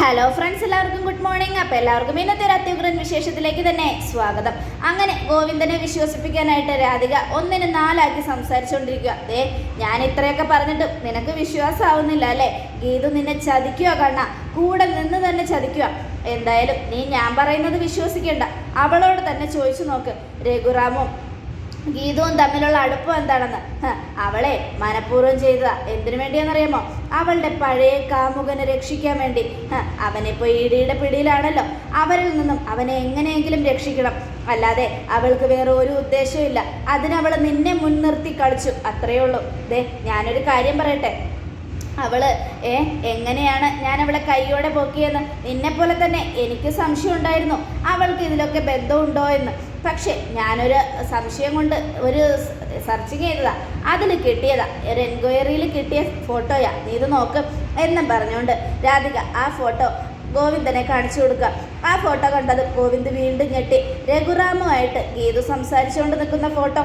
Hello friends എല്ലാവർക്കും good morning അപ്പോൾ എല്ലാവർക്കും ഇന്നത്തെ ഒരു അത്യുഗ്രൻ വിശേഷത്തിലേക്ക് തന്നെ സ്വാഗതം. അങ്ങനെ ഗോവിന്ദനെ വിശ്വസിപ്പിക്കാനായിട്ട് രാധിക ഒന്നിന് നാലാക്കി സംസാരിച്ചുകൊണ്ടിരിക്കുക ദേ ഞാൻ ഇത്രയൊക്കെ പറഞ്ഞിട്ട് നിനക്ക് വിശ്വാസമാവുന്നില്ല അല്ലേ? ഗീതു നിന്നെ ചതിക്കുക കണ്ണ. കൂടെ നിന്ന് തന്നെ ചതിക്കുക എന്തായാലും നീ ഞാൻ പറയുന്നത് വിശ്വസിക്കേണ്ട. അവളോട് തന്നെ ചോദിച്ചു നോക്ക്. രഘുറാമും ഗീതവും തമ്മിലുള്ള അടുപ്പം എന്താണെന്ന്? അവളെ മനഃപൂർവം ചെയ്തതാ. എന്തിനു വേണ്ടിയാണെന്നറിയാമോ അവളുടെ പഴയ കാമുകനെ രക്ഷിക്കാൻ വേണ്ടി. അവനിപ്പോൾ ഇടിയുടെ പിടിയിലാണല്ലോ. അവരിൽ നിന്നും അവനെ എങ്ങനെയെങ്കിലും രക്ഷിക്കണം. അല്ലാതെ അവൾക്ക് വേറെ ഒരു ഉദ്ദേശവും ഇല്ല അതിനവൾ നിന്നെ മുൻനിർത്തി കളിച്ചു. അത്രയേ ഉള്ളൂ. ദേ ഞാനൊരു കാര്യം പറയട്ടെ. അവൾ ഏ എങ്ങനെയാണ് ഞാൻ അവളെ കൈയോടെ പൊക്കിയെന്ന്? നിന്നെ പോലെ തന്നെ എനിക്ക് സംശയം ഉണ്ടായിരുന്നു അവൾക്ക് ഇതിലൊക്കെ ബന്ധമുണ്ടോ എന്ന്. പക്ഷെ ഞാനൊരു സംശയം കൊണ്ട് ഒരു സെർച്ചിങ് ചെയ്തതാ. അതിൽ കിട്ടിയതാ. ഒരു എൻക്വയറിയിൽ കിട്ടിയ ഫോട്ടോയാ. നീ ഇത് നോക്ക് എന്നും പറഞ്ഞുകൊണ്ട് രാധിക ആ ഫോട്ടോ ഗോവിന്ദനെ കാണിച്ചു കൊടുക്കുക. ആ ഫോട്ടോ കണ്ടത് ഗോവിന്ദ് വീണ്ടും ഞെട്ടി. രഘുറാമുമായിട്ട് ഗീതു സംസാരിച്ചുകൊണ്ട് നിൽക്കുന്ന ഫോട്ടോ.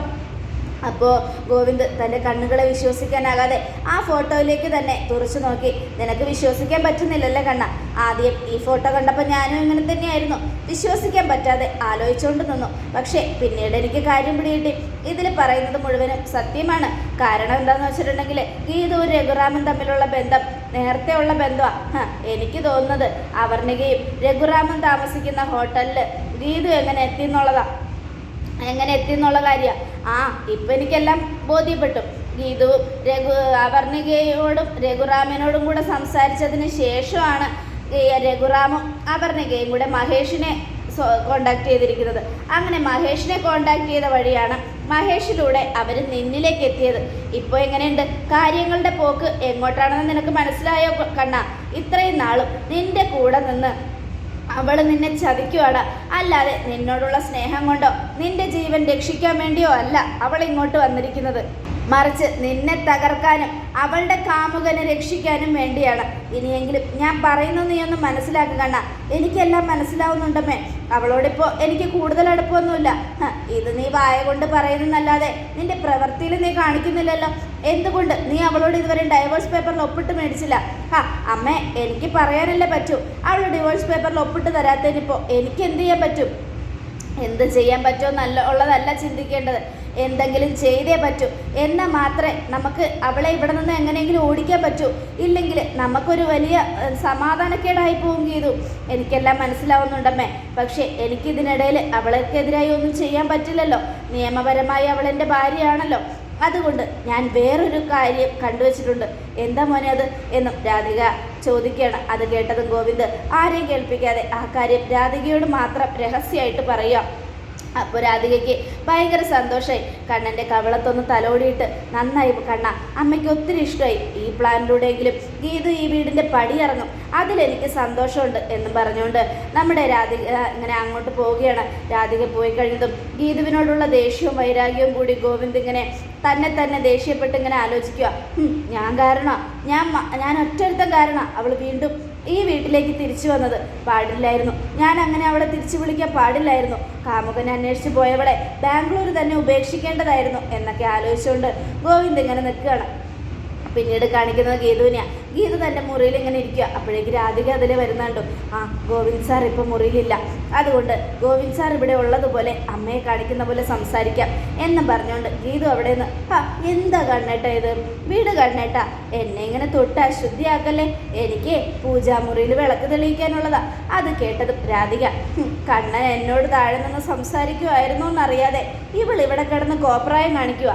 അപ്പോൾ ഗോവിന്ദ് തന്റെ കണ്ണുകളെ വിശ്വസിക്കാനാകാതെ ആ ഫോട്ടോയിലേക്ക് തന്നെ തുറച്ചു നോക്കി. നിനക്ക് വിശ്വസിക്കാൻ പറ്റുന്നില്ലല്ലേ കണ്ണ. ആദ്യം ഈ ഫോട്ടോ കണ്ടപ്പോൾ ഞാനും ഇങ്ങനെ തന്നെയായിരുന്നു. വിശ്വസിക്കാൻ പറ്റാതെ ആലോചിച്ചുകൊണ്ട് നിന്നു. പക്ഷേ പിന്നീട് എനിക്ക് കാര്യം പിടികിട്ടി. ഇതിൽ പറയുന്നത് മുഴുവനും സത്യമാണ്. കാരണം എന്താണെന്ന് വെച്ചിട്ടുണ്ടെങ്കിൽ ഗീതവും രഘുറാമും തമ്മിലുള്ള ബന്ധം നേരത്തെ ഉള്ള ബന്ധമാണ് എനിക്ക് തോന്നുന്നത് അവർണികയും രഘുറാമും താമസിക്കുന്ന ഹോട്ടലിൽ ഗീതു എങ്ങനെ എത്തി എന്നുള്ളതാണ് എങ്ങനെ എത്തി എന്നുള്ള കാര്യമാണ് ആ ഇപ്പം എനിക്കെല്ലാം ബോധ്യപ്പെട്ടു. ഗീതു രഘു അപർണികയോടും രഘുറാമിനോടും കൂടെ സംസാരിച്ചതിന് ശേഷമാണ് രഘുറാമും അപർണികയും കൂടെ മഹേഷിനെ കോണ്ടാക്ട് ചെയ്തിരിക്കുന്നത്. അങ്ങനെ മഹേഷിനെ കോണ്ടാക്ട് ചെയ്ത വഴിയാണ് മഹേഷിലൂടെ അവർ നിന്നിലേക്ക് എത്തിയത്. ഇപ്പോൾ എങ്ങനെയുണ്ട്? കാര്യങ്ങളുടെ പോക്ക് എങ്ങോട്ടാണെന്ന് നിനക്ക് മനസ്സിലായോ കണ്ണ? ഇത്രയും നാളും നിന്റെ കൂടെ നിന്ന് അവൾ നിന്നെ ചതിക്കുവാണ് അല്ലാതെ നിന്നോടുള്ള സ്നേഹം കൊണ്ടോ നിന്റെ ജീവൻ രക്ഷിക്കാൻ വേണ്ടിയോ അല്ല അവൾ ഇങ്ങോട്ട് വന്നിരിക്കുന്നത്. മറിച്ച് നിന്നെ തകർക്കാനും അവളുടെ കാമുകനെ രക്ഷിക്കാനും വേണ്ടിയാണ്. ഇനിയെങ്കിലും ഞാൻ പറയുന്നത് നീ ഒന്ന് മനസ്സിലാക്കുക കണ്ണ. എനിക്കെല്ലാം മനസ്സിലാവുന്നുണ്ടമ്മേ അവളോടിപ്പോൾ എനിക്ക് കൂടുതൽ അടുപ്പമൊന്നുമില്ല ഇത് നീ വായ കൊണ്ട് പറയുന്നല്ലാതെ നിന്റെ പ്രവൃത്തിയിൽ നീ കാണിക്കുന്നില്ലല്ലോ. എന്തുകൊണ്ട് നീ അവളോട് ഇതുവരെ ഡൈവോഴ്സ് പേപ്പറിൽ ഒപ്പിട്ട് മേടിച്ചില്ല? ആ അമ്മ എനിക്ക് പറയാനല്ലേ പറ്റൂ. അവൾ ഡിവോഴ്സ് പേപ്പറിൽ ഒപ്പിട്ട് തരാത്തതിനിപ്പോൾ എനിക്ക് എന്ത് ചെയ്യാൻ പറ്റും? എന്ത് ചെയ്യാൻ പറ്റുമോ നല്ല ഉള്ളതല്ല ചിന്തിക്കേണ്ടത്. എന്തെങ്കിലും ചെയ്തേ പറ്റൂ. എന്നാൽ മാത്രമേ നമുക്ക് അവളെ ഇവിടെ നിന്ന് എങ്ങനെയെങ്കിലും ഓടിക്കാൻ പറ്റൂ. ഇല്ലെങ്കിൽ നമുക്കൊരു വലിയ സമാധാനക്കേടായി പോവുകയും ചെയ്തു. എനിക്കെല്ലാം മനസ്സിലാവുന്നുണ്ടമ്മേ. പക്ഷേ എനിക്കിതിനിടയിൽ അവൾക്കെതിരായി ഒന്നും ചെയ്യാൻ പറ്റില്ലല്ലോ. നിയമപരമായി അവൾ എന്റെ ഭാര്യയാണല്ലോ. അതുകൊണ്ട് ഞാൻ വേറൊരു കാര്യം കണ്ടുവച്ചിട്ടുണ്ട്. എന്താ മോനെ അത്? എന്നും രാധിക ചോദിക്കുകയാണ്. അത് കേട്ടതും ഗോവിന്ദ് ആരെയും കേൾപ്പിക്കാതെ ആ കാര്യം രാധികയോട് മാത്രം രഹസ്യമായിട്ട് പറയുക. അപ്പോൾ രാധികയ്ക്ക് ഭയങ്കര സന്തോഷമായി കണ്ണന്റെ കവളത്തൊന്ന് തലോടിയിട്ട് നന്നായി കണ്ണ അമ്മയ്ക്ക് ഒത്തിരി ഇഷ്ടമായി ഈ പ്ലാനിലൂടെയെങ്കിലും ഗീതു ഈ വീടിന്റെ പടി ഇറങ്ങും. അതിലെനിക്ക് സന്തോഷമുണ്ട് എന്ന് പറഞ്ഞുകൊണ്ട് നമ്മുടെ രാധിക ഇങ്ങനെ അങ്ങോട്ട് പോവുകയാണ്. രാധിക പോയി കഴിഞ്ഞതും ഗീതുവിനോടുള്ള ദേഷ്യവും വൈരാഗ്യവും കൂടി ഗോവിന്ദ് ഇങ്ങനെ തന്നെ തന്നെ ദേഷ്യപ്പെട്ട് ഇങ്ങനെ ആലോചിക്കുക ഞാൻ കാരണം. ഞാൻ ഞാൻ ഒറ്റരുത്തം കാരണം. അവൾ വീണ്ടും ഈ വീട്ടിലേക്ക് തിരിച്ചു വന്നത് പാടില്ലായിരുന്നു. ഞാൻ അങ്ങനെ അവളെ തിരിച്ചു വിളിക്കാൻ പാടില്ലായിരുന്നു. കാമുകനെ അന്വേഷിച്ചു പോയവളെ ബാംഗ്ലൂർ തന്നെ ഉപേക്ഷിക്കേണ്ടതായിരുന്നു എന്നൊക്കെ ആലോചിച്ചുകൊണ്ട് ഗോവിന്ദ് ഇങ്ങനെ നിൽക്കുകയാണ്. പിന്നീട് കാണിക്കുന്നത് ഗീതുവിനെയാണ് ഗീതു തന്റെ മുറിയിൽ ഇങ്ങനെ ഇരിക്കുക അപ്പോഴേക്ക് രാധിക അതിൽ വരുന്നുണ്ടോ. ആ ഗോവിന്ദ് സാർ ഇപ്പം മുറിയിലില്ല. അതുകൊണ്ട് ഗോവിന്ദ് സാർ ഇവിടെ ഉള്ളതുപോലെ അമ്മയെ കാണിക്കുന്ന പോലെ സംസാരിക്കാം എന്ന് പറഞ്ഞുകൊണ്ട് ഗീതു അവിടെ നിന്ന് ആ എന്താ കണ്ണേട്ട ഇത്? വീട് കണ്ണേട്ട? എന്നെ ഇങ്ങനെ തൊട്ട് അശുദ്ധിയാക്കല്ലേ? എനിക്ക് പൂജാമുറിയിൽ വിളക്ക് തെളിയിക്കാനുള്ളതാ. അത് കേട്ടത് രാധിക കണ്ണൻ എന്നോട് താഴെ നിന്ന് സംസാരിക്കുമായിരുന്നു എന്നറിയാതെ ഇവൾ ഇവിടെ കിടന്ന് കോപ്രായം കാണിക്കുക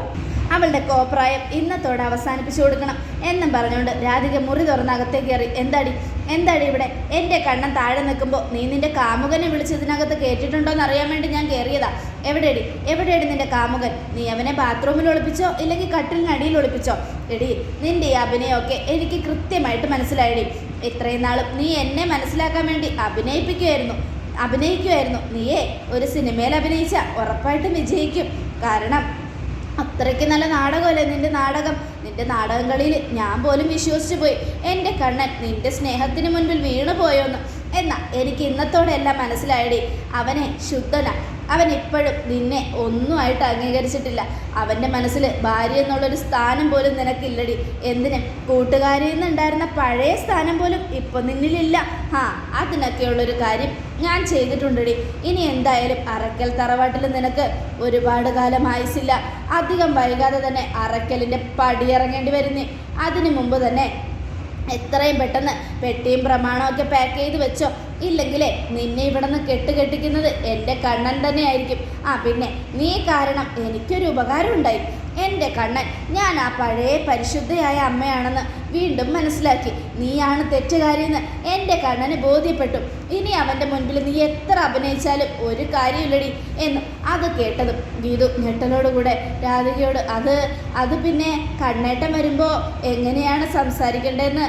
അവളുടെ കോപ്രായം ഇന്നത്തോടെ അവസാനിപ്പിച്ചു കൊടുക്കണം എന്നും പറഞ്ഞുകൊണ്ട് രാധിക മുറി തുറന്ന് അകത്തേക്ക് കയറി എന്താടി? എന്താടി ഇവിടെ? എന്റെ കണ്ണൻ താഴെ നിൽക്കുമ്പോൾ നീ നിന്റെ കാമുകനെ വിളിച്ചതിനകത്ത് കേട്ടിട്ടുണ്ടോയെന്ന് അറിയാൻ വേണ്ടി ഞാൻ കയറിയതാ. എവിടെയടി എവിടെയടി നിന്റെ കാമുകൻ? നീ അവനെ ബാത്റൂമിൽ ഒളിപ്പിച്ചോ ഇല്ലെങ്കിൽ കട്ടിലിനടിയിൽ ഒളിപ്പിച്ചോ? എടി നിന്റെ ഈ അഭിനയമൊക്കെ എനിക്ക് കൃത്യമായിട്ട് മനസ്സിലായടി. ഇത്രയും നാളും നീ എന്നെ മനസ്സിലാക്കാൻ വേണ്ടി അഭിനയിപ്പിക്കുമായിരുന്നു അഭിനയിക്കുമായിരുന്നു നീയേ ഒരു സിനിമയിൽ അഭിനയിച്ച ഉറപ്പായിട്ടും വിജയിക്കും. കാരണം അത്രയ്ക്ക് നല്ല നാടകമല്ലേ നിന്റെ നാടകം? നിന്റെ നാടകങ്ങളിൽ ഞാൻ പോലും വിശ്വസിച്ചു പോയി. എന്റെ കണ്ണൻ നിന്റെ സ്നേഹത്തിന് മുൻപിൽ വീണു പോയോന്ന്. എന്നാ എനിക്ക് ഇന്നത്തോടെ എല്ലാം മനസ്സിലായടി. അവനെ ശുദ്ധന. അവൻ ഇപ്പോഴും നിന്നെ ഒന്നുമായിട്ട് അംഗീകരിച്ചിട്ടില്ല. അവന്റെ മനസ്സിൽ ഭാര്യ എന്നുള്ളൊരു സ്ഥാനം പോലും നിനക്കില്ലടി. എന്തിന്? കൂട്ടുകാരിൽ നിന്നുണ്ടായിരുന്ന പഴയ സ്ഥാനം പോലും ഇപ്പം നിന്നിലില്ല. ആ അതിനൊക്കെയുള്ളൊരു കാര്യം. ഞാൻ ചെയ്തിട്ടുണ്ടടി. ഇനി എന്തായാലും അറക്കൽ തറവാട്ടിൽ നിനക്ക് ഒരുപാട് കാലം ആയുസില്ല അധികം വൈകാതെ തന്നെ അറക്കലിന്റെ പടിയിറങ്ങേണ്ടി വരുന്നേ. അതിനു മുമ്പ് തന്നെ എത്രയും പെട്ടെന്ന് പെട്ടിയും പ്രമാണമൊക്കെ പാക്ക് ചെയ്ത് വെച്ചോ. ഇല്ലെങ്കിലേ നിന്നെ ഇവിടെ നിന്ന് കെട്ടുകെട്ടിക്കുന്നത് എന്റെ കണ്ണൻ തന്നെയായിരിക്കും. ആ പിന്നെ നീ കാരണം എനിക്കൊരു ഉപകാരം ഉണ്ടായി. എന്റെ കണ്ണൻ ഞാൻ ആ പഴയ പരിശുദ്ധയായ അമ്മയാണെന്ന് വീണ്ടും മനസ്സിലാക്കി. നീയാണ് തെറ്റുകാരിയെന്ന് എന്റെ കണ്ണന് ബോധ്യപ്പെട്ടു. ഇനി അവന്റെ മുൻപിൽ നീ എത്ര അഭിനയിച്ചാലും ഒരു കാര്യമില്ലടി എന്നും അത് കേട്ടതും ഗീതു ഞെട്ടലോടുകൂടെ രാധികയോട് അത് അത് പിന്നെ കണ്ണേട്ടം വരുമ്പോൾ എങ്ങനെയാണ് സംസാരിക്കേണ്ടതെന്ന്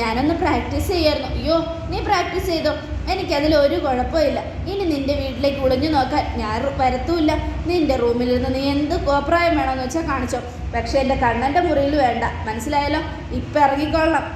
ഞാനൊന്ന് പ്രാക്ടീസ് ചെയ്യായിരുന്നു. അയ്യോ നീ പ്രാക്ടീസ് ചെയ്തോ? എനിക്കതിൽ ഒരു കുഴപ്പമില്ല. ഇനി നിന്റെ വീട്ടിലേക്ക് ഒളിഞ്ഞു നോക്കാൻ ഞാൻ വരത്തുമില്ല. നിന്റെ റൂമിൽ നിന്ന് നീ എന്ത് കോപ്രായം വേണമെന്ന് വെച്ചാൽ കാണിച്ചോ. പക്ഷേ എന്റെ കണ്ണന്റെ മുറിയിൽ വേണ്ട. മനസ്സിലായല്ലോ? ഇപ്പം ഇറങ്ങിക്കൊള്ളണം.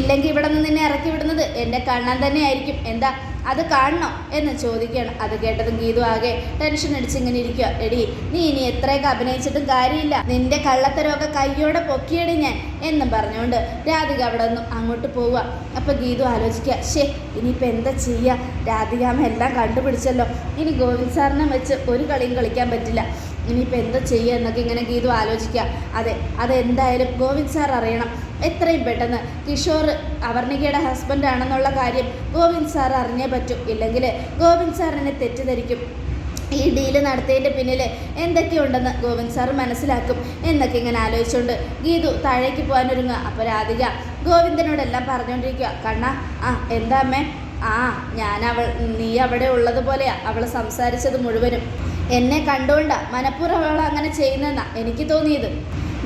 ഇല്ലെങ്കിൽ ഇവിടെ നിന്ന് നിന്നെ ഇറക്കി വിടുന്നത് എന്റെ കണ്ണൻ തന്നെയായിരിക്കും. എന്താ അത് കാണണോ എന്ന് ചോദിക്കുകയാണ്. അത് കേട്ടതും ഗീതു ആകെ ടെൻഷൻ അടിച്ച് ഇങ്ങനെ ഇരിക്കുക എടി നീ ഇനി എത്രയൊക്കെ അഭിനയിച്ചിട്ടും കാര്യമില്ല. നിന്റെ കള്ളത്തരമൊക്കെ കയ്യോടെ പൊക്കിയടി ഞാൻ എന്നും പറഞ്ഞുകൊണ്ട് രാധിക അവിടെ നിന്നും അങ്ങോട്ട് പോവുക. അപ്പം ഗീതു ആലോചിക്കുക ഷേ ഇനിയിപ്പോൾ എന്താ ചെയ്യുക രാധിക എല്ലാം കണ്ടുപിടിച്ചല്ലോ. ഇനി ഗോവിന്ദ് സാറിനെ വെച്ച് ഒരു കളിയും കളിക്കാൻ പറ്റില്ല. ഇനിയിപ്പോൾ എന്താ ചെയ്യുക എന്നൊക്കെ ഇങ്ങനെ ഗീതു ആലോചിക്കുക. അതെ അതെന്തായാലും ഗോവിന്ദ് സാർ അറിയണം. എത്രയും പെട്ടെന്ന് കിഷോർ അവർണികയുടെ ഹസ്ബൻഡ് ആണെന്നുള്ള കാര്യം ഗോവിന്ദ് സാർ അറിഞ്ഞേ പറ്റൂ. ഇല്ലെങ്കിൽ ഗോവിന്ദ് സാറിനെ തെറ്റിദ്ധരിക്കും. ഈ ഡീൽ നടത്തിയതിന്റെ പിന്നിൽ എന്തൊക്കെയുണ്ടെന്ന് ഗോവിന്ദ് സാർ മനസ്സിലാക്കും എന്നൊക്കെ ഇങ്ങനെ ആലോചിച്ചുകൊണ്ട് ഗീതു താഴേക്ക് പോകാനൊരുങ്ങുക അപ്പോൾ രാധിക ഗോവിന്ദനോടെല്ലാം പറഞ്ഞുകൊണ്ടിരിക്കുക കണ്ണ ആ എന്താ അമ്മേ? ആ ഞാൻ അവൾ നീ അവിടെ ഉള്ളതുപോലെയാ അവൾ സംസാരിച്ചത് മുഴുവനും. എന്നെ കണ്ടുകൊണ്ടാ മനഃപൂർവം അവൾ അങ്ങനെ ചെയ്യുന്നെന്നാ എനിക്ക് തോന്നിയത്.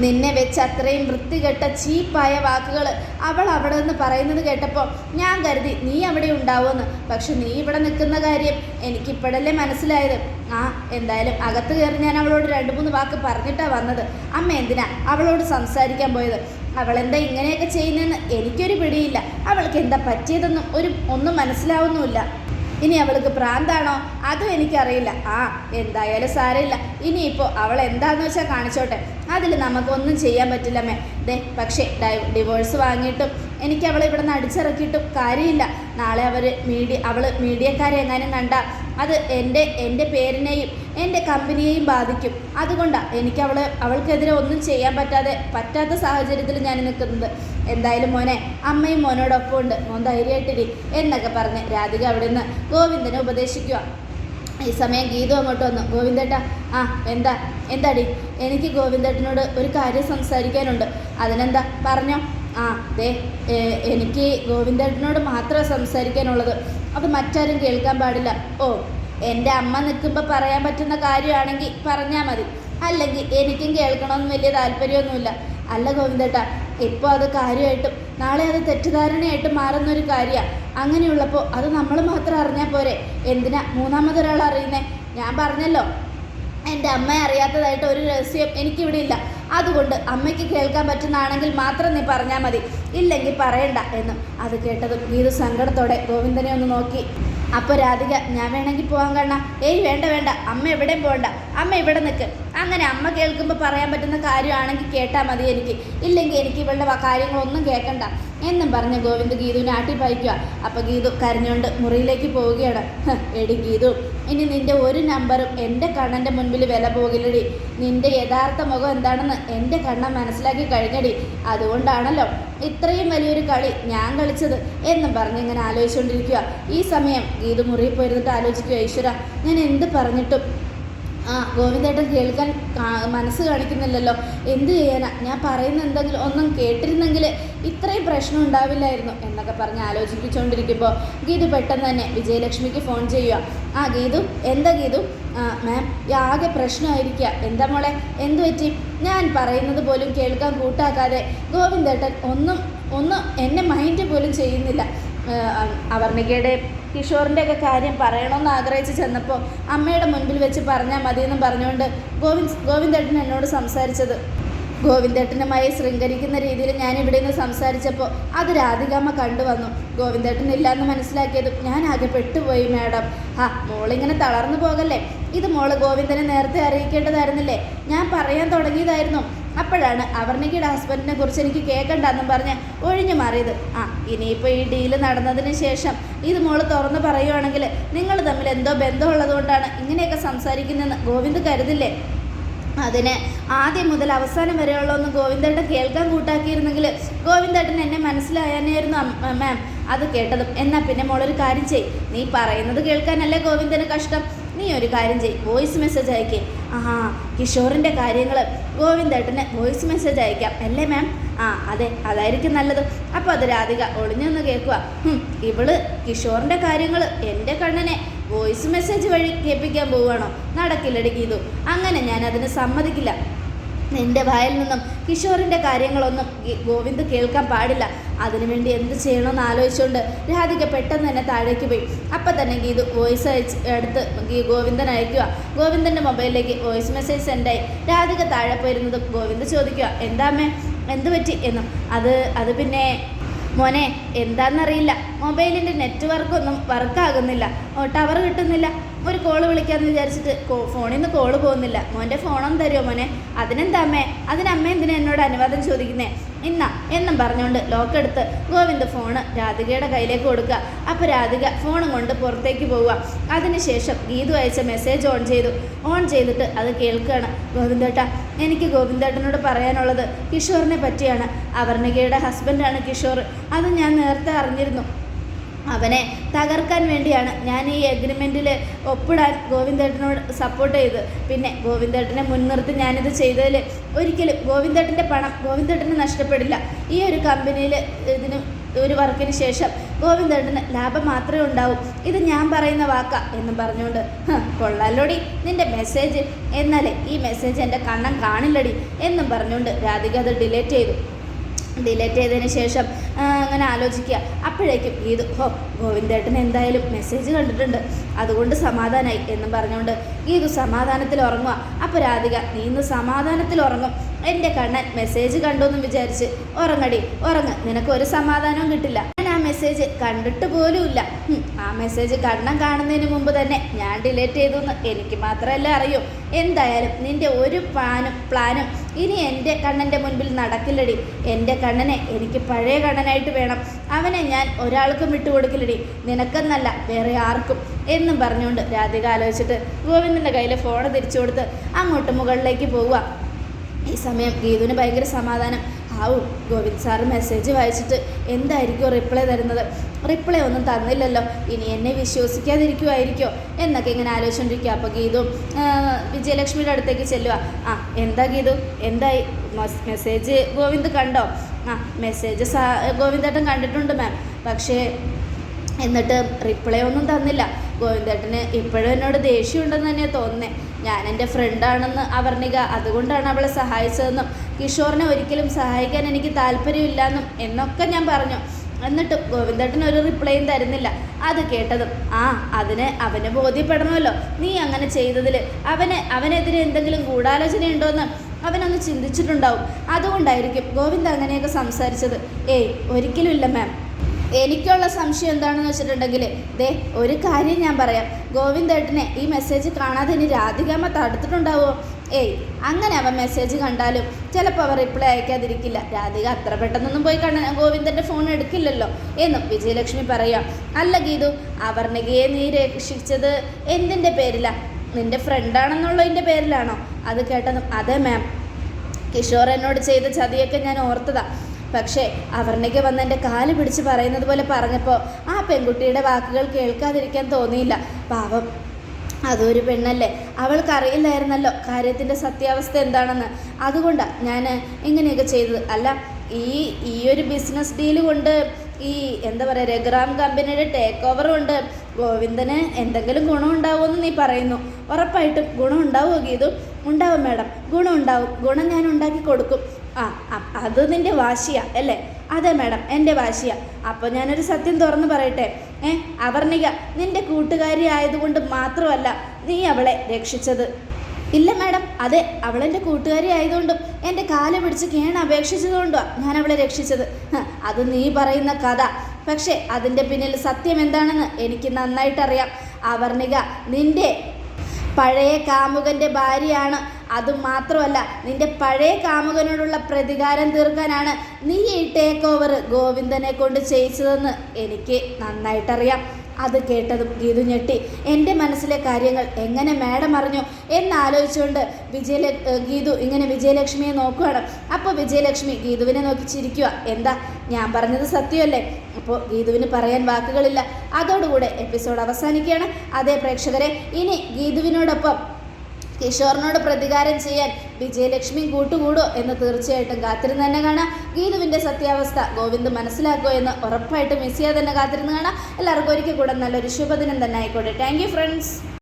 നിന്നെ വെച്ച് അത്രയും വൃത്തികെട്ട ചീപ്പായ വാക്കുകൾ അവൾ അവിടെ നിന്ന് പറയുന്നത് കേട്ടപ്പോൾ ഞാൻ കരുതി നീ അവിടെ ഉണ്ടാവുമെന്ന്. പക്ഷെ നീ ഇവിടെ നിൽക്കുന്ന കാര്യം എനിക്കിപ്പോഴല്ലേ മനസ്സിലായത്. ആ എന്തായാലും അകത്ത് കയറി ഞാൻ അവളോട് രണ്ട് മൂന്ന് വാക്ക് പറഞ്ഞിട്ടാണ് വന്നത്. അമ്മ എന്തിനാ അവളോട് സംസാരിക്കാൻ പോയത്? അവളെന്താ ഇങ്ങനെയൊക്കെ ചെയ്യുന്നതെന്ന് എനിക്കൊരു പിടിയില്ല. അവൾക്ക് എന്താ പറ്റിയതെന്നും ഒരു ഒന്നും മനസ്സിലാവുന്നുമില്ല. ഇനി അവൾക്ക് പ്രാന്താണോ? അതും എനിക്കറിയില്ല. ആ എന്തായാലും സാരമില്ല. ഇനിയിപ്പോൾ അവൾ എന്താന്ന് വെച്ചാൽ കാണിച്ചോട്ടെ. അതിൽ നമുക്കൊന്നും ചെയ്യാൻ പറ്റില്ലമ്മേ ദേ പക്ഷേ ഡൈ ഡിവോഴ്സ് വാങ്ങിയിട്ടും എനിക്ക് അവളെ ഇവിടെ നിന്ന് അടിച്ചിറക്കിയിട്ടും കാര്യമില്ല. നാളെ അവർ മീഡിയ അവൾ മീഡിയക്കാരെ എങ്ങാനും കണ്ട. അത് എന്റെ എന്റെ പേരിനെയും എന്റെ കമ്പനിയെയും ബാധിക്കും. അതുകൊണ്ടാണ് എനിക്ക് അവളെ അവൾക്കെതിരെ ഒന്നും ചെയ്യാൻ പറ്റാതെ പറ്റാത്ത സാഹചര്യത്തിൽ ഞാൻ നിൽക്കുന്നത് എന്തായാലും മോനെ അമ്മയും മോനോടൊപ്പം ഉണ്ട്. മോൻ ധൈര്യമായിട്ടിരി എന്നൊക്കെ പറഞ്ഞ് രാധിക അവിടെ നിന്ന് ഗോവിന്ദനെ ഉപദേശിക്കുക ഈ സമയം ഗീതു അങ്ങോട്ട് വന്നു. ഗോവിന്ദേട്ടാ ആ എന്താ എന്താടി? എനിക്ക് ഗോവിന്ദേട്ടനോട് ഒരു കാര്യം സംസാരിക്കാനുണ്ട്. അതിനെന്താ? പറഞ്ഞോ. ആ ദേ എനിക്ക് ഗോവിന്ദേട്ടനോട് മാത്രമേ സംസാരിക്കാനുള്ളത്. അത് മറ്റാരും കേൾക്കാൻ പാടില്ല. ഓ എന്റെ അമ്മ നിൽക്കുമ്പോൾ പറയാൻ പറ്റുന്ന കാര്യമാണെങ്കിൽ പറഞ്ഞാൽ മതി. അല്ലെങ്കിൽ എനിക്കും കേൾക്കണമെന്ന് വലിയ താല്പര്യമൊന്നുമില്ല. അല്ല ഗോവിന്ദേട്ടാ ഇപ്പോൾ അത് കാര്യമായിട്ടും നാളെ അത് തെറ്റിദ്ധാരണയായിട്ട് മാറുന്നൊരു കാര്യമാണ് അങ്ങനെയുള്ളപ്പോൾ അത് നമ്മൾ മാത്രം അറിഞ്ഞാൽ പോരെ. എന്തിനാ മൂന്നാമതൊരാൾ അറിയുന്നേ? ഞാൻ പറഞ്ഞല്ലോ. എന്റെ അമ്മയെ അറിയാത്തതായിട്ട് ഒരു രഹസ്യം എനിക്കിവിടെ ഇല്ല. അതുകൊണ്ട് അമ്മയ്ക്ക് കേൾക്കാൻ പറ്റുന്നതാണെങ്കിൽ മാത്രം നീ പറഞ്ഞാൽ മതി. ഇല്ലെങ്കിൽ പറയണ്ട എന്ന് അത് കേട്ടതും ഗീതു സങ്കടത്തോടെ ഗോവിന്ദനെ ഒന്ന് നോക്കി. അപ്പോൾ രാധിക ഞാൻ വേണമെങ്കിൽ പോകാൻ കാണാം ഏയ് വേണ്ട വേണ്ട. അമ്മ എവിടെയും പോകണ്ട അമ്മ ഇവിടെ നിൽക്ക് അങ്ങനെ അമ്മ കേൾക്കുമ്പോൾ പറയാൻ പറ്റുന്ന കാര്യമാണെങ്കിൽ കേട്ടാൽ മതി എനിക്ക്. ഇല്ലെങ്കിൽ എനിക്ക് ഇവളുടെ കാര്യങ്ങളൊന്നും കേൾക്കണ്ട എന്നും പറഞ്ഞ് ഗോവിന്ദ് ഗീതുവിനെ ആട്ടിപ്പായിക്കുക അപ്പോൾ ഗീതു കരഞ്ഞുകൊണ്ട് മുറിയിലേക്ക് പോവുകയാണ്. എടി ഗീതു ഇനി നിന്റെ ഒരു നമ്പറും എന്റെ കണ്ണന്റെ മുൻപിൽ വില പോകില്ലടി. നിന്റെ യഥാർത്ഥ മുഖം എന്താണെന്ന് എന്റെ കണ്ണൻ മനസ്സിലാക്കി കഴിഞ്ഞടി. അതുകൊണ്ടാണല്ലോ ഇത്രയും വലിയൊരു കളി ഞാൻ കളിച്ചത് എന്നും പറഞ്ഞ് ഇങ്ങനെ ആലോചിച്ചുകൊണ്ടിരിക്കുക. ഈ സമയം ഗീതു മുറിയിൽ പോയിരുന്നിട്ട് ആലോചിക്കുക ഈശ്വര ഞാൻ എന്ത് പറഞ്ഞിട്ടും ആ ഗോവിന്ദേട്ടൻ കേൾക്കാൻ മനസ്സ് കാണിക്കുന്നില്ലല്ലോ. എന്ത് ചെയ്യാനാ? ഞാൻ പറയുന്ന എന്തെങ്കിലും ഒന്നും കേട്ടിരുന്നെങ്കിൽ ഇത്രയും പ്രശ്നം ഉണ്ടാവില്ലായിരുന്നു എന്നൊക്കെ പറഞ്ഞ് ആലോചിപ്പിച്ചുകൊണ്ടിരിക്കുമ്പോൾ ഗീതു പെട്ടെന്ന് തന്നെ വിജയലക്ഷ്മിക്ക് ഫോൺ ചെയ്യുക ആ ഗീതു എന്താ ഗീതു? മാം ആകെ പ്രശ്നമായിരിക്കുക എന്താ മോളെ? എന്തു പറ്റി? ഞാൻ പറയുന്നത് പോലും കേൾക്കാൻ കൂട്ടാക്കാതെ ഗോവിന്ദേട്ടൻ ഒന്നും ഒന്നും എന്നെ മൈൻഡ് പോലും ചെയ്യുന്നില്ല. അവർണികയുടെ കിഷോറിന്റെ ഒക്കെ കാര്യം പറയണമെന്ന് ആഗ്രഹിച്ച് ചെന്നപ്പോൾ അമ്മയുടെ മുൻപിൽ വെച്ച് പറഞ്ഞാൽ മതിയെന്നും പറഞ്ഞുകൊണ്ട് ഗോവിന്ദ് ഗോവിന്ദേട്ടൻ എന്നോട് സംസാരിച്ചത്. ഗോവിന്ദേട്ടനുമായി ശൃംഗരിക്കുന്ന രീതിയിൽ ഞാൻ ഇവിടെ നിന്ന് സംസാരിച്ചപ്പോൾ അത് രാധികാമ്മ കണ്ടുവന്നു ഗോവിന്ദേട്ടൻ ഇല്ലാന്ന് മനസ്സിലാക്കിയതും ഞാൻ ആകെ പെട്ടുപോയി മാഡം. ആ മോളിങ്ങനെ തളർന്നു പോകല്ലേ? ഇത് മോൾ ഗോവിന്ദനെ നേരത്തെ അറിയിക്കേണ്ടതായിരുന്നില്ലേ? ഞാൻ പറയാൻ തുടങ്ങിയതായിരുന്നു. അപ്പോഴാണ് അവർണികയുടെ ഹസ്ബൻഡിനെ കുറിച്ച് എനിക്ക് കേൾക്കണ്ടെന്നും പറഞ്ഞ് ഒഴിഞ്ഞു മാറിയത്. ആ ഇനിയിപ്പോൾ ഈ ഡീൽ നടന്നതിന് ശേഷം ഇത് മോൾ തുറന്ന് പറയുവാണെങ്കിൽ നിങ്ങൾ തമ്മിൽ എന്തോ ബന്ധമുള്ളതുകൊണ്ടാണ് ഇങ്ങനെയൊക്കെ സംസാരിക്കുന്നതെന്ന് ഗോവിന്ദ് കരുതില്ലേ? അതിന് ആദ്യം മുതൽ അവസാനം വരെയുള്ള ഒന്ന് ഗോവിന്ദേട്ടൻ കേൾക്കാൻ കൂട്ടാക്കിയിരുന്നെങ്കിൽ ഗോവിന്ദേട്ടൻ എന്നെ മനസ്സിലായാനായിരുന്നു മാം. അത് കേട്ടതും. എന്നാൽ പിന്നെ മോളൊരു കാര്യം ചെയ് നീ പറയുന്നത് കേൾക്കാനല്ലേ ഗോവിന്ദന് കഷ്ടം? നീ ഒരു കാര്യം ചെയ് വോയിസ് മെസ്സേജ് അയക്കേ. ആ കിഷോറിന്റെ കാര്യങ്ങൾ ഗോവിന്ദേട്ടന് വോയിസ് മെസ്സേജ് അയക്കാം. അല്ലേ മാം ആ അതെ അതായിരിക്കും നല്ലത്. അപ്പോൾ അത് രാധിക ഒളിഞ്ഞൊന്ന് കേൾക്കുക. ഇവൾ കിഷോറിന്റെ കാര്യങ്ങൾ എന്റെ കണ്ണനെ വോയിസ് മെസ്സേജ് വഴി കേൾപ്പിക്കാൻ പോവുകയാണോ? നടക്കില്ലടി അങ്ങനെ ഞാൻ അതിന് സമ്മതിക്കില്ല. എന്റെ വായിൽ നിന്നും കിഷോറിന്റെ കാര്യങ്ങളൊന്നും ഗോവിന്ദ് കേൾക്കാൻ പാടില്ല. അതിനുവേണ്ടി എന്ത് ചെയ്യണമെന്ന് ആലോചിച്ചുകൊണ്ട് രാധിക പെട്ടെന്ന് തന്നെ താഴേക്ക് പോയി. അപ്പം തന്നെ ഗീതു വോയിസ് അയച്ച് എടുത്ത് ഗോവിന്ദൻ അയക്കുക. ഗോവിന്ദന്റെ മൊബൈലിലേക്ക് വോയിസ് മെസ്സേജ് സെൻഡായി രാധിക താഴെ പോയിരുന്നത് ഗോവിന്ദ് ചോദിക്കുക എന്താമ്മേ എന്ത് പറ്റി? എന്നും. അത് അത് പിന്നെ മോനെ എന്താണെന്നറിയില്ല മൊബൈലിന്റെ നെറ്റ്വർക്കൊന്നും വർക്കാകുന്നില്ല ടവർ കിട്ടുന്നില്ല. ഒരു കോൾ വിളിക്കാമെന്ന് വിചാരിച്ചിട്ട് ഫോണിൽ നിന്ന് കോൾ പോകുന്നില്ല. മോന്റെ ഫോണൊന്നും തരുമോ മോനെ? അതിനെന്താ അമ്മേ? അതിനമ്മ എന്തിനാ എന്നോട് അനുവാദം ചോദിക്കുന്നേ? ഇന്ന എന്നും പറഞ്ഞുകൊണ്ട് ലോക്കെടുത്ത് ഗോവിന്ദ് ഫോണ് രാധികയുടെ കയ്യിലേക്ക് കൊടുക്കുക. അപ്പോൾ രാധിക ഫോണും കൊണ്ട് പുറത്തേക്ക് പോവുക. അതിനുശേഷം ഗീതു അയച്ച മെസ്സേജ് ഓൺ ചെയ്തു. ഓൺ ചെയ്തിട്ട് അത് കേൾക്കുകയാണ് ഗോവിന്ദേട്ട. എനിക്ക് ഗോവിന്ദേട്ടനോട് പറയാനുള്ളത് കിഷോറിനെ പറ്റിയാണ്. അവർണികയുടെ ഹസ്ബൻഡാണ് കിഷോർ. അത് ഞാൻ നേരത്തെ അറിഞ്ഞിരുന്നു. അവനെ തകർക്കാൻ വേണ്ടിയാണ് ഞാൻ ഈ എഗ്രിമെന്റിൽ ഒപ്പിടാൻ ഗോവിന്ദേട്ടനോട് സപ്പോർട്ട് ചെയ്ത് പിന്നെ ഗോവിന്ദേട്ടനെ മുൻനിർത്തി ഞാനിത് ചെയ്തതിൽ ഒരിക്കലും ഗോവിന്ദേട്ടന്റെ പണം ഗോവിന്ദേട്ടന് നഷ്ടപ്പെടില്ല. ഈ ഒരു കമ്പനിയിൽ ഇതിന് ഒരു വർക്കിന് ശേഷം ഗോവിന്ദേട്ടന് ലാഭം മാത്രമേ ഉണ്ടാവൂ. ഇത് ഞാൻ പറയുന്ന വാക്ക എന്ന് പറഞ്ഞുകൊണ്ട് "ഹ്, കൊള്ളാലോടി. നിന്റെ മെസ്സേജ് എന്നാലേ ഈ മെസ്സേജ് എന്റെ കണ്ണം കാണില്ലടി എന്നും പറഞ്ഞുകൊണ്ട് രാധിക അത് ഡിലേറ്റ് ചെയ്തു. ഡിലേറ്റ് ചെയ്തതിന് ശേഷം അങ്ങനെ ആലോചിക്കുക. അപ്പോഴേക്കും ഗീതു ഹോ ഗോവിന്ദേട്ടൻ എന്തായാലും മെസ്സേജ് കണ്ടിട്ടുണ്ട്. അതുകൊണ്ട് സമാധാനമായി എന്നും പറഞ്ഞുകൊണ്ട് ഗീതു സമാധാനത്തിൽ ഉറങ്ങുക അപ്പോൾ രാധിക നീ ഇന്ന് സമാധാനത്തിൽ ഉറങ്ങും. എന്റെ കണ്ണൻ മെസ്സേജ് കണ്ടു എന്ന് വിചാരിച്ച് ഉറങ്ങടി ഉറങ്ങ്. നിനക്ക് ഒരു സമാധാനവും കിട്ടില്ല. മെസ്സേജ് കണ്ടിട്ട് പോലുമില്ല ആ മെസ്സേജ് കണ്ണം കാണുന്നതിന് മുമ്പ് തന്നെ ഞാൻ ഡിലേറ്റ് ചെയ്തു എന്ന് എനിക്ക് മാത്രമല്ല അറിയൂ. എന്തായാലും നിന്റെ ഒരു പ്ലാനും പ്ലാനും ഇനി എന്റെ കണ്ണന്റെ മുൻപിൽ നടക്കില്ലടി. എന്റെ കണ്ണനെ എനിക്ക് പഴയ കണ്ണനായിട്ട് വേണം. അവനെ ഞാൻ ഒരാൾക്കും വിട്ടു കൊടുക്കില്ലടി. നിനക്കെന്നല്ല വേറെ ആർക്കും. എന്നും പറഞ്ഞുകൊണ്ട് രാധിക ആലോചിച്ചിട്ട് ഗോവിന്ദന്റെ കയ്യിൽ ഫോൺ തിരിച്ചു കൊടുത്ത് അങ്ങോട്ട് മുകളിലേക്ക് പോവുക. ഈ സമയം ഗീതുവിന് ഭയങ്കര സമാധാനം. ആവും. ഗോവിന്ദ് സാറ് മെസ്സേജ് വായിച്ചിട്ട് എന്തായിരിക്കും റിപ്ലൈ തരുന്നത്? റിപ്ലൈ ഒന്നും തന്നില്ലല്ലോ. ഇനി എന്നെ വിശ്വസിക്കാതിരിക്കുമായിരിക്കോ എന്നൊക്കെ ഇങ്ങനെ ആലോചിച്ചുകൊണ്ടിരിക്കുക അപ്പോൾ ഗീതു വിജയലക്ഷ്മിയുടെ അടുത്തേക്ക് ചെല്ലുക ആ എന്താ ഗീതു? എന്തായി? മെസ്സേജ് ഗോവിന്ദ് കണ്ടോ? ആ മെസ്സേജ് സാ ഗോവിന്ദേട്ടൻ കണ്ടിട്ടുണ്ട് മാം പക്ഷേ എന്നിട്ട് റിപ്ലൈ ഒന്നും തന്നില്ല. ഗോവിന്ദേട്ടന് ഇപ്പോഴും എന്നോട് ദേഷ്യമുണ്ടെന്ന് തന്നെയാണ് തോന്നുന്നത് ഞാൻ എന്റെ ഫ്രണ്ടാണെന്ന് അവർണിക അതുകൊണ്ടാണ് അവളെ സഹായിച്ചതെന്നും കിഷോറിനെ ഒരിക്കലും സഹായിക്കാൻ എനിക്ക് താല്പര്യമില്ലെന്നും എന്നൊക്കെ ഞാൻ പറഞ്ഞു. എന്നിട്ടും ഗോവിന്ദേട്ടൻ ഒരു റിപ്ലൈയും തരുന്നില്ല. അത് കേട്ടതും ആ അതിന് അവന് ബോധ്യപ്പെടണമല്ലോ. നീ അങ്ങനെ ചെയ്തതിൽ അവന് അവനെതിരെ എന്തെങ്കിലും ഗൂഢാലോചനയുണ്ടോയെന്ന് അവനൊന്ന് ചിന്തിച്ചിട്ടുണ്ടാവും. അതുകൊണ്ടായിരിക്കും ഗോവിന്ദ് അങ്ങനെയൊക്കെ സംസാരിച്ചത്. ഏയ് ഒരിക്കലും ഇല്ല മാം എനിക്കുള്ള സംശയം എന്താണെന്ന് വെച്ചിട്ടുണ്ടെങ്കിൽ ദേ ഒരു കാര്യം ഞാൻ പറയാം. ഗോവിന്ദേട്ടനെ ഈ മെസ്സേജ് കാണാതെ ഇനി രാധികാമ്മ തടുത്തിട്ടുണ്ടാവോ? ഏയ് അങ്ങനെ അവൻ മെസ്സേജ് കണ്ടാലും ചിലപ്പോൾ അവർ റിപ്ലൈ അയക്കാതിരിക്കില്ല. രാധിക അത്ര പെട്ടെന്നൊന്നും പോയി കാണാൻ ഗോവിന്ദന്റെ ഫോൺ എടുക്കില്ലല്ലോ എന്നും വിജയലക്ഷ്മി പറയാം. അല്ല ഗീതു അവർണികയെ നീ രക്ഷിച്ചത് എന്തിന്റെ പേരിലാണ് നിന്റെ ഫ്രണ്ടാണെന്നുള്ളതിന്റെ പേരിലാണോ? അത് കേട്ടതും അതെ മാം കിഷോർ എന്നോട് ചെയ്ത ചതിയൊക്കെ ഞാൻ ഓർത്തതാ. പക്ഷേ അവർണയ്ക്ക് വന്ന് എന്റെ കാൽ പിടിച്ച് പറയുന്നത് പോലെ പറഞ്ഞപ്പോൾ ആ പെൺകുട്ടിയുടെ വാക്കുകൾ കേൾക്കാതിരിക്കാൻ തോന്നിയില്ല. പാവം. അതൊരു പെണ്ണല്ലേ? അവൾക്കറിയില്ലായിരുന്നല്ലോ കാര്യത്തിന്റെ സത്യാവസ്ഥ എന്താണെന്ന്. അതുകൊണ്ടാണ് ഞാൻ ഇങ്ങനെയൊക്കെ ചെയ്തത്. അല്ല ഈ ഈ ഒരു ബിസിനസ് ഡീൽ കൊണ്ട് ഈ എന്താ പറയുക രഘുറാം കമ്പനിയുടെ ടേക്ക് ഓവർ കൊണ്ട് ഗോവിന്ദന് എന്തെങ്കിലും ഗുണം ഉണ്ടാവുമെന്ന് നീ പറയുന്നു. ഉറപ്പായിട്ടും ഗുണം ഉണ്ടാവുമോ ഗീതു? ഉണ്ടാവും മാഡം. ഗുണം ഉണ്ടാവും. ഗുണം ഞാൻ ഉണ്ടാക്കി കൊടുക്കും. ആ അത് നിന്റെ വാശിയ അല്ലേ? അതെ മാഡം എന്റെ വാശിയ. അപ്പോൾ ഞാനൊരു സത്യം തുറന്നു പറയട്ടെ. ഏ അവർണിക നിന്റെ കൂട്ടുകാരി ആയതുകൊണ്ട് മാത്രമല്ല നീ അവളെ രക്ഷിച്ചത്. ഇല്ല മാഡം അതെ അവളെന്റെ കൂട്ടുകാരി ആയതുകൊണ്ടും എന്റെ കാൽ പിടിച്ച് കേണ അപേക്ഷിച്ചതുകൊണ്ടുമാണ് ഞാൻ അവളെ രക്ഷിച്ചത്. അത് നീ പറയുന്ന കഥ. പക്ഷേ അതിന്റെ പിന്നിൽ സത്യം എന്താണെന്ന് എനിക്ക് നന്നായിട്ടറിയാം. അവർണിക നിന്റെ പഴയ കാമുകന്റെ ഭാര്യയാണ് അതുമാത്രമല്ല നിന്റെ പഴയ കാമുകനോടുള്ള പ്രതികാരം തീർക്കാനാണ് നീ ഈ ടേക്ക് ഓവർ ഗോവിന്ദനെ കൊണ്ട് ചെയ്യിച്ചതെന്ന് എനിക്ക് നന്നായിട്ടറിയാം. അത് കേട്ടതും ഗീതു ഞെട്ടി. എന്റെ മനസ്സിലെ കാര്യങ്ങൾ എങ്ങനെ മാഡം അറിഞ്ഞു? എന്നാലോചിച്ചുകൊണ്ട് വിജയല ഗീതു ഇങ്ങനെ വിജയലക്ഷ്മിയെ നോക്കുകയാണ് അപ്പോൾ വിജയലക്ഷ്മി ഗീതുവിനെ നോക്കി ചിരിക്കുക എന്താ ഞാൻ പറഞ്ഞത് സത്യമല്ലേ? അപ്പോൾ ഗീതുവിന് പറയാൻ വാക്കുകളില്ല. അതോടുകൂടെ എപ്പിസോഡ് അവസാനിക്കുകയാണ്. അതേ പ്രേക്ഷകരെ ഇനി ഗീതുവിനോടൊപ്പം കിഷോറിനോട് പ്രതികാരം ചെയ്യാൻ വിജയലക്ഷ്മി കൂട്ടുകൂടോ എന്ന് തീർച്ചയായിട്ടും കാത്തിരുന്ന് തന്നെ കാണാം. ഗീതുവിന്റെ സത്യാവസ്ഥ ഗോവിന്ദ് മനസ്സിലാക്കുമോ എന്ന് ഉറപ്പായിട്ടും മിസ് ചെയ്യാതെ തന്നെ കാത്തിരുന്ന് കാണാം. എല്ലാവർക്കും ഒരിക്കൽ കൂടെ നല്ലൊരു ശുഭദിനം തന്നെ ആയിക്കോട്ടെ. Thank friends